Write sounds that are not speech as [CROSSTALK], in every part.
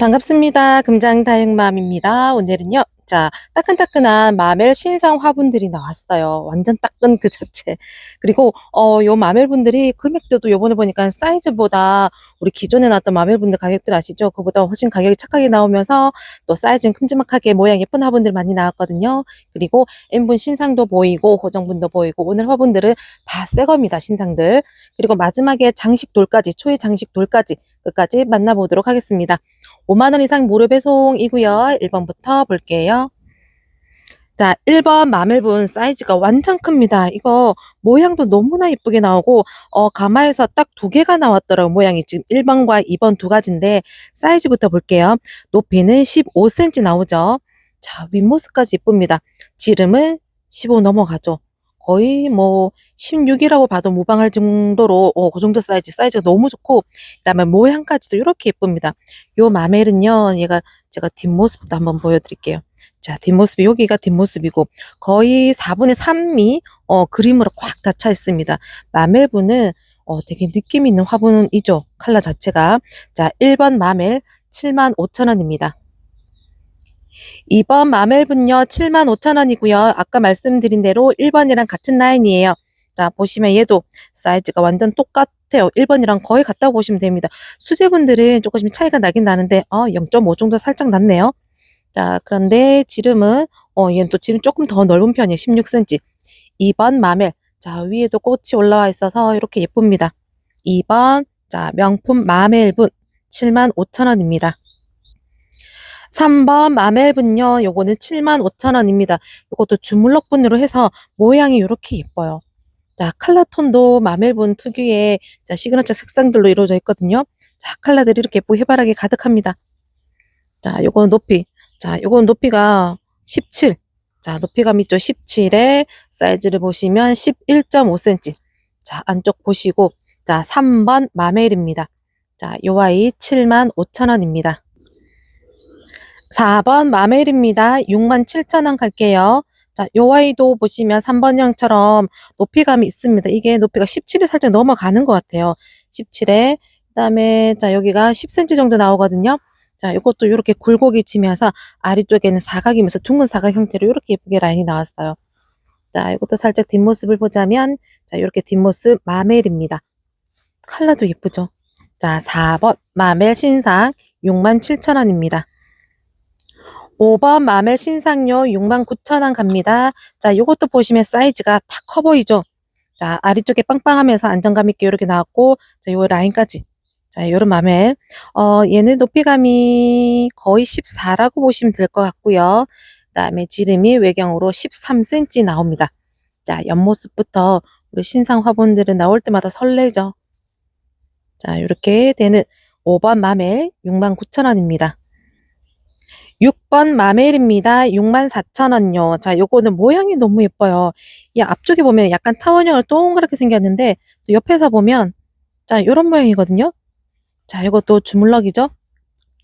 반갑습니다. 금장다육맘입니다. 오늘은요. 자, 따끈따끈한 마멜 신상 화분들이 나왔어요. 완전 따끈 그 자체. 그리고 어, 요 마멜분들이 금액도도 요번에 보니까 사이즈보다 우리 기존에 나왔던 마멜분들 가격들 아시죠? 그보다 훨씬 가격이 착하게 나오면서 또 사이즈는 큼지막하게 모양 예쁜 화분들 많이 나왔거든요. 그리고 N분 신상도 보이고 고정분도 보이고 오늘 화분들은 다 새 겁니다. 신상들. 그리고 마지막에 장식 돌까지 초의 장식 돌까지 끝까지 만나보도록 하겠습니다. 5만원 이상 무료 배송이고요. 1번부터 볼게요. 자, 1번 마멜분 사이즈가 완전 큽니다. 이거 모양도 너무나 예쁘게 나오고 어, 가마에서 딱 두 개가 나왔더라고요. 모양이 지금 1번과 2번 두 가지인데 사이즈부터 볼게요. 높이는 15cm 나오죠. 자, 윗모습까지 예쁩니다. 지름은 15 넘어가죠. 거의 뭐 16이라고 봐도 무방할 정도로 어, 그 정도 사이즈 사이즈가 너무 좋고 그다음에 모양까지도 이렇게 예쁩니다. 요 마멜은요 얘가 제가 뒷모습도 한번 보여드릴게요. 자 뒷모습이 여기가 뒷모습이고 거의 4분의 3이 어, 그림으로 꽉 닫혀 있습니다. 마멜분은 어, 되게 느낌 있는 화분이죠. 컬러 자체가 자 1번 마멜 75,000원입니다. 2번 마멜분요 75,000원이고요. 아까 말씀드린 대로 1번이랑 같은 라인이에요. 자 보시면 얘도 사이즈가 완전 똑같아요. 1번이랑 거의 같다고 보시면 됩니다. 수제분들은 조금씩 차이가 나긴 나는데 어, 0.5 정도 살짝 낮네요. 자 그런데 지름은 어, 얘는 또 지름 조금 더 넓은 편이에요. 16cm. 2번 마멜 자 위에도 꽃이 올라와 있어서 이렇게 예쁩니다. 2번 자 명품 마멜분 75,000원입니다. 3번 마멜분요. 요거는 75,000원입니다. 요것도 주물럭분으로 해서 모양이 이렇게 예뻐요. 자, 컬러 톤도 마멜분 특유의 자, 시그너처 색상들로 이루어져 있거든요. 자, 컬러들이 이렇게 예쁘고 해바라기 가득합니다. 자, 요거는 높이. 자, 요거는 높이가 17. 자, 높이감 있죠? 17에 사이즈를 보시면 11.5cm. 자, 안쪽 보시고. 자, 3번 마멜입니다. 자, 요 아이 75,000원입니다. 4번 마멜입니다. 67,000원 갈게요. 자, 요 아이도 보시면 3번형처럼 높이감이 있습니다. 이게 높이가 17에 살짝 넘어가는 것 같아요. 17에. 그 다음에, 자, 여기가 10cm 정도 나오거든요. 자, 요것도 이렇게 굴곡이 지면서 아래 쪽에는 사각이면서 둥근 사각 형태로 이렇게 예쁘게 라인이 나왔어요. 자, 이것도 살짝 뒷모습을 보자면, 자, 이렇게 뒷모습 마멜입니다. 컬러도 예쁘죠? 자, 4번 마멜 신상 67,000원입니다. 5번 마멜 신상요 69,000원 갑니다. 자, 요것도 보시면 사이즈가 다커 보이죠? 자, 아래쪽에 빵빵하면서 안정감 있게 이렇게 나왔고, 자, 요 라인까지. 자, 요런 마멜. 어, 얘는 높이감이 거의 14라고 보시면 될 것 같고요. 그 다음에 지름이 외경으로 13cm 나옵니다. 자, 옆모습부터 우리 신상 화분들은 나올 때마다 설레죠? 자, 이렇게 되는 5번 마멜 69,000원입니다. 6번 마멜입니다. 64,000원요. 자, 요거는 모양이 너무 예뻐요. 이 앞쪽에 보면 약간 타원형을 동그랗게 생겼는데 또 옆에서 보면 자, 요런 모양이거든요. 자, 이것도 주물럭이죠.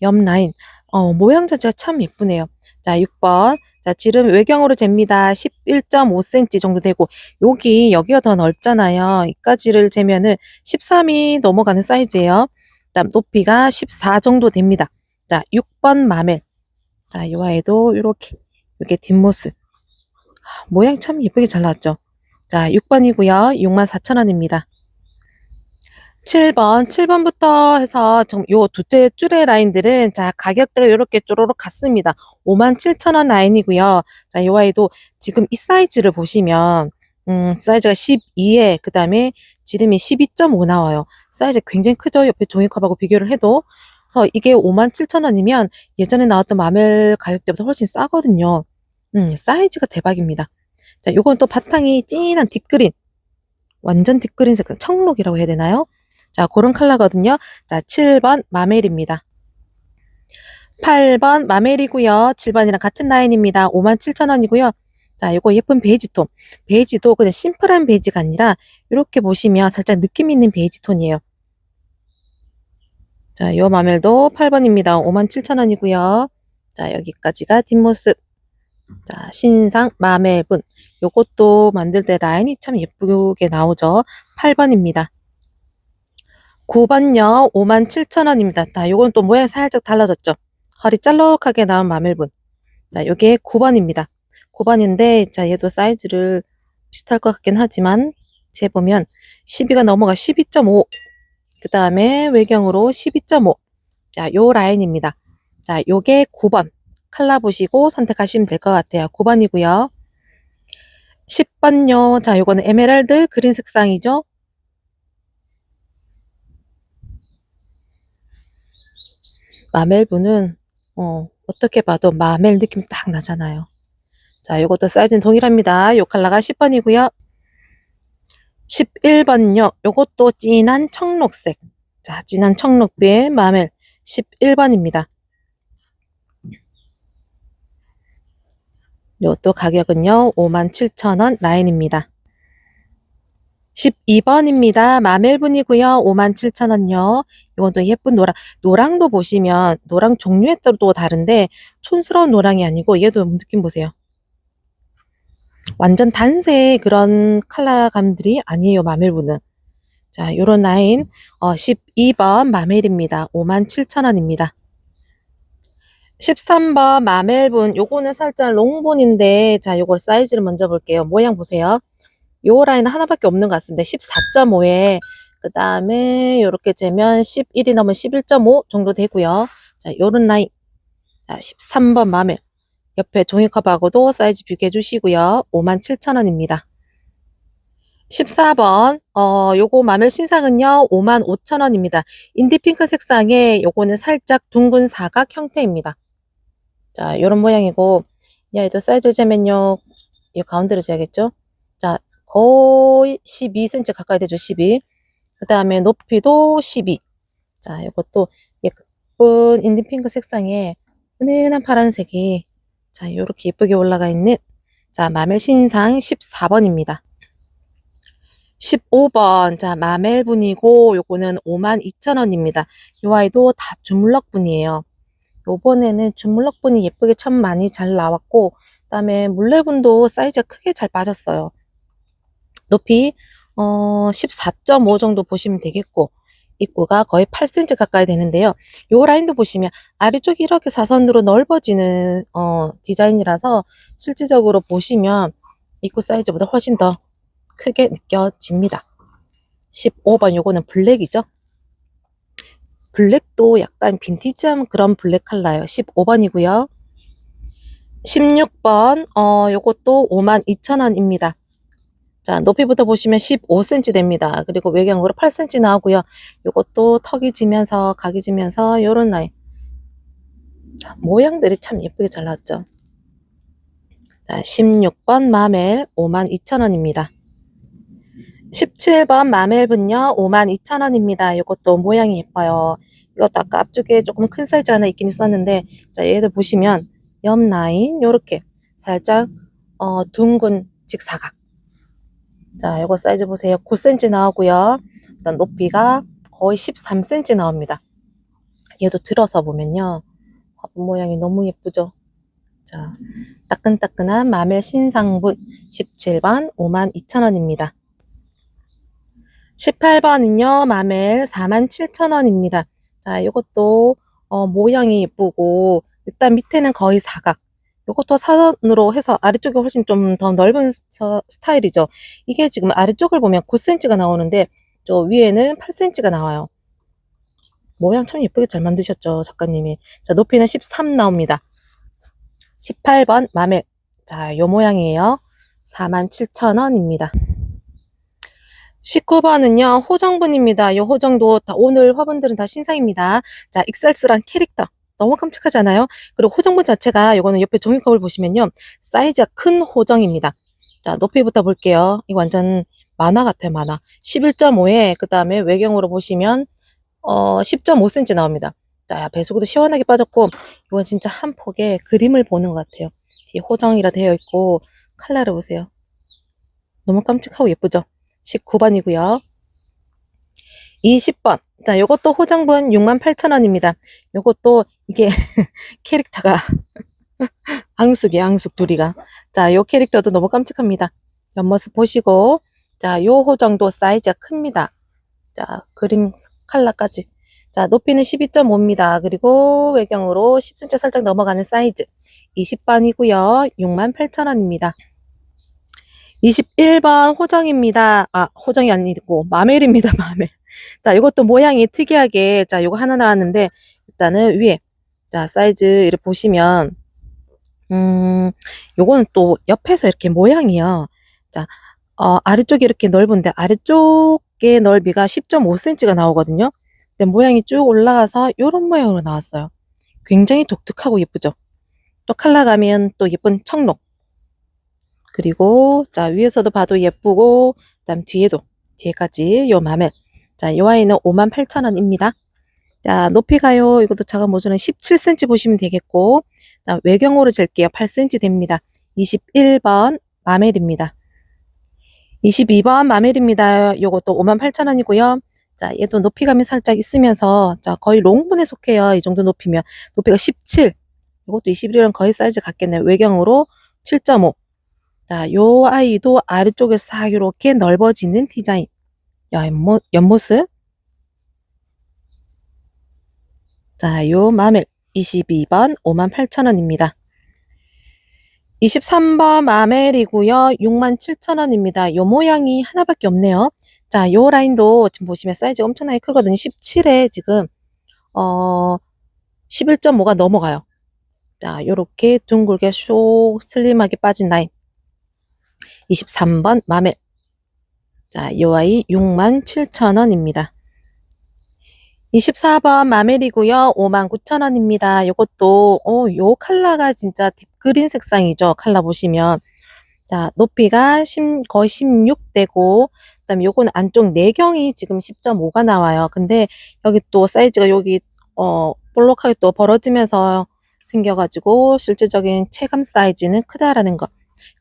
옆 라인. 어, 모양 자체가 참 예쁘네요. 자, 6번. 자, 지름 외경으로 잽니다. 11.5cm 정도 되고 여기 여기가 더 넓잖아요. 이까지를 재면은 13이 넘어가는 사이즈예요. 그다음 높이가 14 정도 됩니다. 자, 6번 마멜. 자, 이 아이도 이렇게 이렇게 뒷모습. 아, 모양 참 예쁘게 잘 나왔죠. 자, 6번이고요. 64,000원입니다. 7번, 7번부터 해서 좀요 두째 줄의 라인들은 자, 가격대가 이렇게 쪼로록 같습니다. 57,000원 라인이고요. 자, 요 아이도 지금 이 사이즈를 보시면 음, 사이즈가 12에 그다음에 지름이 12.5 나와요. 사이즈 굉장히 크죠? 옆에 종이컵하고 비교를 해도. 그래서 이게 57,000원이면 예전에 나왔던 마멜 가격대보다 훨씬 싸거든요. 음, 사이즈가 대박입니다. 자, 요건 또 바탕이 진한 딥그린. 완전 딥그린 색상, 청록이라고 해야 되나요? 자, 그런 컬러거든요. 자, 7번 마멜입니다. 8번 마멜이고요. 7번이랑 같은 라인입니다. 57,000원이고요. 자, 요거 예쁜 베이지 톤. 베이지도 그냥 심플한 베이지가 아니라 이렇게 보시면 살짝 느낌 있는 베이지 톤이에요. 자, 요 마멜도 8번입니다. 57,000원이고요. 자, 여기까지가 뒷모습. 자, 신상 마멜분. 요것도 만들 때 라인이 참 예쁘게 나오죠. 8번입니다. 9번요. 57,000원입니다. 자, 요건 또 모양 살짝 달라졌죠. 허리 짤록하게 나온 마멜분. 자, 요게 9번입니다. 9번인데, 자, 얘도 사이즈를 비슷할 것 같긴 하지만, 재보면 12가 넘어가 12.5. 그 다음에 외경으로 12.5. 자, 요 라인입니다. 자, 요게 9번. 칼라 보시고 선택하시면 될 것 같아요. 9번이고요. 10번요. 자, 요거는 에메랄드 그린 색상이죠. 마멜분은 어, 어떻게 봐도 마멜 느낌 딱 나잖아요. 자, 요것도 사이즈는 동일합니다. 요 컬러가 10번이고요. 11번요. 요것도 진한 청록색. 자, 진한 청록빛 마멜 11번입니다. 요것도 가격은요. 57,000원 라인입니다. 12번입니다. 마멜분이고요. 57,000원요. 이것도 예쁜 노랑. 노랑도 보시면 노랑 종류에 따라도 다른데 촌스러운 노랑이 아니고 얘도 느낌 보세요. 완전 단색 그런 컬러감들이 아니에요. 마멜분은. 자, 요런 라인 어, 12번 마멜입니다. 57,000원입니다. 13번 마멜분 요거는 살짝 롱분인데 자 요걸 사이즈를 먼저 볼게요. 모양 보세요. 요 라인은 하나밖에 없는 것 같습니다. 14.5에 그 다음에 요렇게 재면 11이 넘으면 11.5 정도 되고요. 자 요런 라인 자 13번 마멜 옆에 종이컵하고도 사이즈 비교해 주시고요. 57,000원입니다. 14번 어 요거 마멜 신상은요 55,000원입니다. 인디핑크 색상에 요거는 살짝 둥근 사각 형태입니다. 자 요런 모양이고 얘도 사이즈 재면요 이 가운데로 재야겠죠? 자 거의 12cm 가까이 되죠 12. 그 다음에 높이도 12. 자 이것도 예쁜 인디핑크 색상에 은은한 파란색이 자 요렇게 예쁘게 올라가 있는 자 마멜 신상 14번입니다. 15번 자 마멜 분이고 요거는 52,000원입니다. 요 아이도 다 주물럭 분이에요. 요번에는 주물럭 분이 예쁘게 참 많이 잘 나왔고 그다음에 물레 분도 사이즈가 크게 잘 빠졌어요. 높이 어 14.5 정도 보시면 되겠고 입구가 거의 8cm 가까이 되는데요. 요 라인도 보시면 아래쪽이 이렇게 사선으로 넓어지는 어 디자인이라서 실질적으로 보시면 입구 사이즈보다 훨씬 더 크게 느껴집니다. 15번 요거는 블랙이죠. 블랙도 약간 빈티지한 그런 블랙 컬러예요. 15번이고요. 16번 어 요것도 52,000원입니다. 자, 높이부터 보시면 15cm 됩니다. 그리고 외경으로 8cm 나오고요. 요것도 턱이 지면서 각이 지면서 요런 라인. 자, 모양들이 참 예쁘게 잘 나왔죠. 자, 16번 마멜 52,000원입니다. 17번 마멜분요 52,000원입니다. 이것도 모양이 예뻐요. 이것도 아까 앞쪽에 조금 큰 사이즈 하나 있긴 있었는데 자 얘들 보시면 옆 라인 요렇게 살짝 어, 둥근 직사각 자 이거 사이즈 보세요. 9cm 나오고요. 일단 높이가 거의 13cm 나옵니다. 얘도 들어서 보면요. 화분 모양이 너무 예쁘죠? 자 따끈따끈한 마멜 신상분 17번 52,000원입니다. 18번은요, 마멜 47,000원입니다. 자, 이것도, 어, 모양이 예쁘고, 일단 밑에는 거의 사각. 이것도 사선으로 해서 아래쪽이 훨씬 좀 더 넓은 스- 스타일이죠. 이게 지금 아래쪽을 보면 9cm가 나오는데, 저 위에는 8cm가 나와요. 모양 참 예쁘게 잘 만드셨죠, 작가님이. 자, 높이는 13 나옵니다. 18번 마멜. 자, 요 모양이에요. 47,000원입니다. 19번은요, 호정분입니다. 이 호정도 다 오늘 화분들은 다 신상입니다. 자, 익살스런 캐릭터. 너무 깜찍하지 않아요? 그리고 호정분 자체가 요거는 옆에 종이컵을 보시면요. 사이즈가 큰 호정입니다. 자, 높이부터 볼게요. 이거 완전 만화 같아요, 만화. 11.5에 그 다음에 외경으로 보시면 어 10.5cm 나옵니다. 자, 배수구도 시원하게 빠졌고 이건 진짜 한 폭의 그림을 보는 것 같아요. 뒤에 호정이라 되어 있고 컬러를 보세요. 너무 깜찍하고 예쁘죠? 19번이고요. 20번. 자, 요것도 호정분 68,000원입니다. 요것도 이게 [LAUGHS] 캐릭터가 [LAUGHS] 앙숙이에요, 앙숙 둘이가. 자, 요 캐릭터도 너무 깜찍합니다. 옆모습 보시고 자, 요 호정도 사이즈가 큽니다. 자, 그림 컬러까지. 자, 높이는 12.5입니다. 그리고 외경으로 10cm 살짝 넘어가는 사이즈. 20번이고요. 68,000원입니다. 21번 호정입니다. 아, 호정이 아니고 마멜입니다. 마멜. 자, 이것도 모양이 특이하게 자, 요거 하나 나왔는데 일단은 위에 자, 사이즈 이렇게 보시면 음, 요거는 또 옆에서 이렇게 모양이요. 자, 어, 아래쪽이 이렇게 넓은데 아래쪽의 넓이가 10.5cm가 나오거든요. 근데 모양이 쭉 올라가서 요런 모양으로 나왔어요. 굉장히 독특하고 예쁘죠? 또 칼라 가면 또 예쁜 청록. 그리고 자 위에서도 봐도 예쁘고 그다음 뒤에도 뒤에까지 요 마멜. 자, 요 아이는 58,000원입니다. 자, 높이 가요. 이것도 작은 모조는 17cm 보시면 되겠고 자, 외경으로 잴게요. 8cm 됩니다. 21번 마멜입니다. 22번 마멜입니다. 요것도 58,000원이고요. 자, 얘도 높이감이 살짝 있으면서 자, 거의 롱분에 속해요. 이 정도 높이면 높이가 17. 이것도 21이랑 거의 사이즈 같겠네요. 외경으로 7.5. 자, 요 아이도 아래쪽에서 싹 이렇게 넓어지는 디자인. 옆모, 옆모습. 자, 요 마멜 22번 58,000원입니다. 23번 마멜이고요. 67,000원입니다. 요 모양이 하나밖에 없네요. 자, 요 라인도 지금 보시면 사이즈가 엄청나게 크거든요. 17에 지금 어 11.5가 넘어가요. 자, 요렇게 둥글게 쏙 슬림하게 빠진 라인. 23번 마멜. 자, 요 아이 67,000원입니다. 24번 마멜이고요. 59,000원입니다. 요것도 어, 요 컬러가 진짜 딥그린 색상이죠. 컬러 보시면. 자, 높이가 10, 거의 16대고 그다음에 요거는 안쪽 내경이 지금 10.5가 나와요. 근데 여기 또 사이즈가 여기 어 볼록하게 또 벌어지면서 생겨가지고 실질적인 체감 사이즈는 크다라는 거.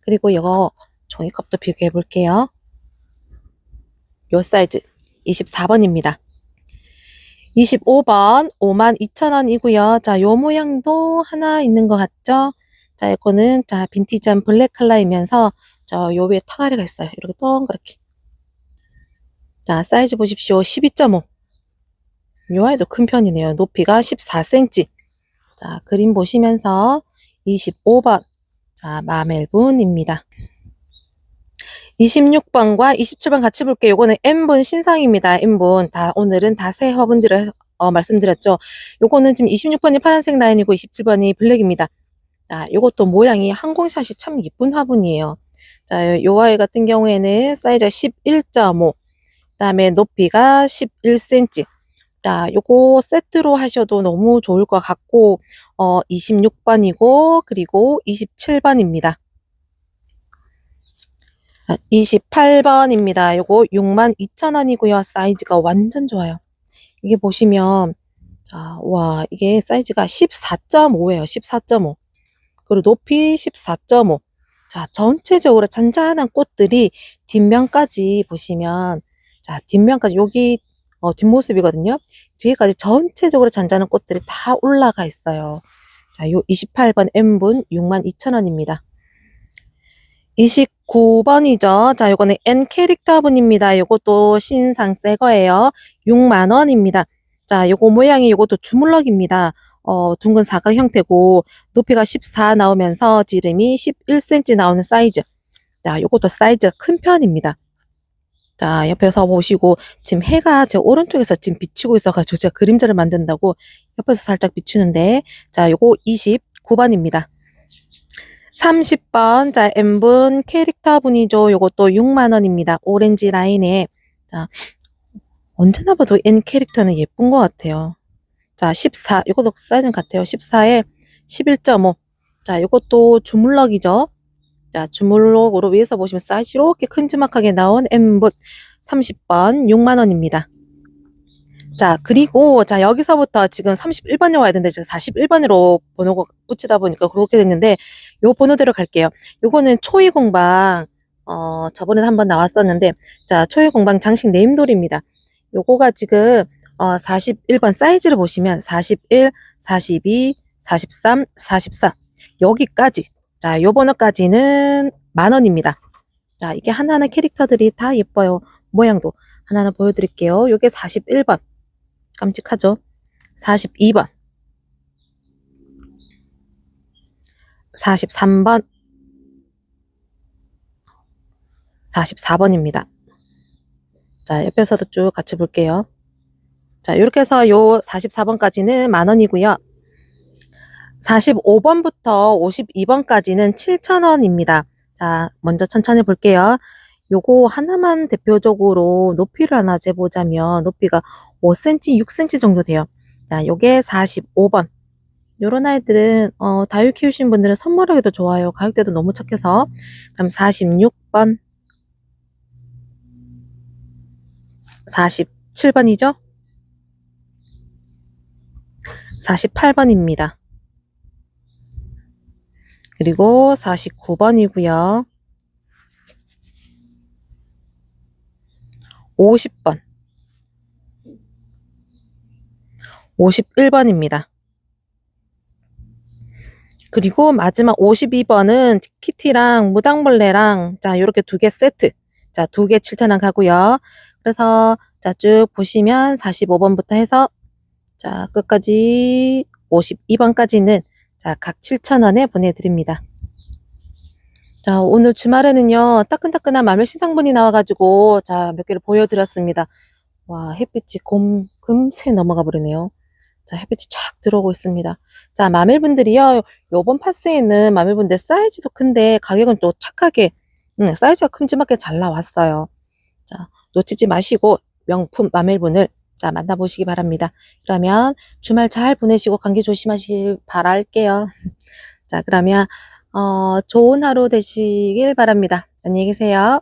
그리고 이거 종이컵도 비교해 볼게요. 요 사이즈 24번입니다. 25번 52,000원이고요. 자, 요 모양도 하나 있는 것 같죠? 자, 이거는 자 빈티지한 블랙 컬러이면서 저 요 위에 턱아리가 있어요. 이렇게 동그랗게. 자, 사이즈 보십시오. 12.5. 요 아이도 큰 편이네요. 높이가 14cm. 자, 그림 보시면서 25번. 자, 마멜분입니다. 26번과 27번 같이 볼게요. 요거는 N분 신상입니다. N분. 다, 오늘은 다 새 화분들을 어, 말씀드렸죠. 요거는 지금 26번이 파란색 라인이고 27번이 블랙입니다. 자, 요것도 모양이 항공샷이 참 예쁜 화분이에요. 자, 요 아이 같은 경우에는 사이즈가 11.5. 그다음에 높이가 11cm. 자, 요거 세트로 하셔도 너무 좋을 것 같고, 어, 26번이고, 그리고 27번입니다. 28번입니다. 요거 62,000원이고요. 사이즈가 완전 좋아요. 이게 보시면, 자, 와, 이게 사이즈가 14.5예요. 14.5. 그리고 높이 14.5. 자, 전체적으로 잔잔한 꽃들이 뒷면까지 보시면, 자, 뒷면까지 여기 어, 뒷모습이거든요. 뒤에까지 전체적으로 잔잔한 꽃들이 다 올라가 있어요. 자, 요 28번 M분 62,000원입니다. 29 번이죠. 자, 요거는 N 캐릭터 분입니다. 요것도 신상 새 거예요. 6만원입니다. 자, 요거 모양이 요것도 주물럭입니다. 어, 둥근 사각 형태고, 높이가 14 나오면서 지름이 11cm 나오는 사이즈. 자, 요것도 사이즈가 큰 편입니다. 자, 옆에서 보시고, 지금 해가 제 오른쪽에서 지금 비치고 있어가지고 제가 그림자를 만든다고 옆에서 살짝 비추는데, 자, 요거 29번입니다. 30번, 자, N분 캐릭터 분이죠. 요것도 6만 원입니다. 오렌지 라인에. 자, 언제나 봐도 N 캐릭터는 예쁜 것 같아요. 자, 14. 이것도 사이즈 같아요. 14에 11.5. 자, 이것도 주물럭이죠. 자, 주물럭으로 위에서 보시면 사이즈 이렇게 큼지막하게 나온 M분 30번 6만 원입니다. 자, 그리고, 자, 여기서부터 지금 31번이 와야 되는데, 제가 41번으로 번호가 붙이다 보니까 그렇게 됐는데, 요 번호대로 갈게요. 요거는 초이 공방, 어, 저번에 한번 나왔었는데, 자, 초이 공방 장식 네임돌입니다. 요거가 지금, 어, 41번 사이즈를 보시면, 41, 42, 43, 44. 여기까지. 자, 요 번호까지는 만원입니다. 자, 이게 하나하나 캐릭터들이 다 예뻐요. 모양도. 하나하나 보여드릴게요. 요게 41번. 깜찍하죠? 42번, 43번, 44번입니다. 자, 옆에서도 쭉 같이 볼게요. 자, 이렇게 해서 요 44번까지는 만 원이고요. 45번부터 52번까지는 7,000원입니다. 자, 먼저 천천히 볼게요. 요거 하나만 대표적으로 높이를 하나 재보자면 높이가 5cm, 6cm 정도 돼요. 자, 요게 45번. 요런 아이들은 어, 다육 키우신 분들은 선물하기도 좋아요. 가격대도 너무 착해서. 그럼 46번. 47번이죠? 48번입니다. 그리고 49번이고요. 50번. 51번입니다. 그리고 마지막 52번은 키티랑 무당벌레랑 자, 요렇게 두 개 세트. 자, 두 개 7,000원 가고요. 그래서 자, 쭉 보시면 45번부터 해서 자, 끝까지 52번까지는 자, 각 7,000원에 보내드립니다. 자, 오늘 주말에는요, 따끈따끈한 마늘 시상분이 나와가지고, 자, 몇 개를 보여드렸습니다. 와, 햇빛이 곰, 금세 넘어가 버리네요. 자, 햇빛이 쫙 들어오고 있습니다. 자, 마멜분들이요, 요번 파스에는 마멜분들 사이즈도 큰데, 가격은 또 착하게, 음, 사이즈가 큼지막하게 잘 나왔어요. 자, 놓치지 마시고, 명품 마멜분을, 자, 만나보시기 바랍니다. 그러면 주말 잘 보내시고, 감기 조심하시길 바랄게요. [LAUGHS] 자, 그러면, 어, 좋은 하루 되시길 바랍니다. 안녕히 계세요.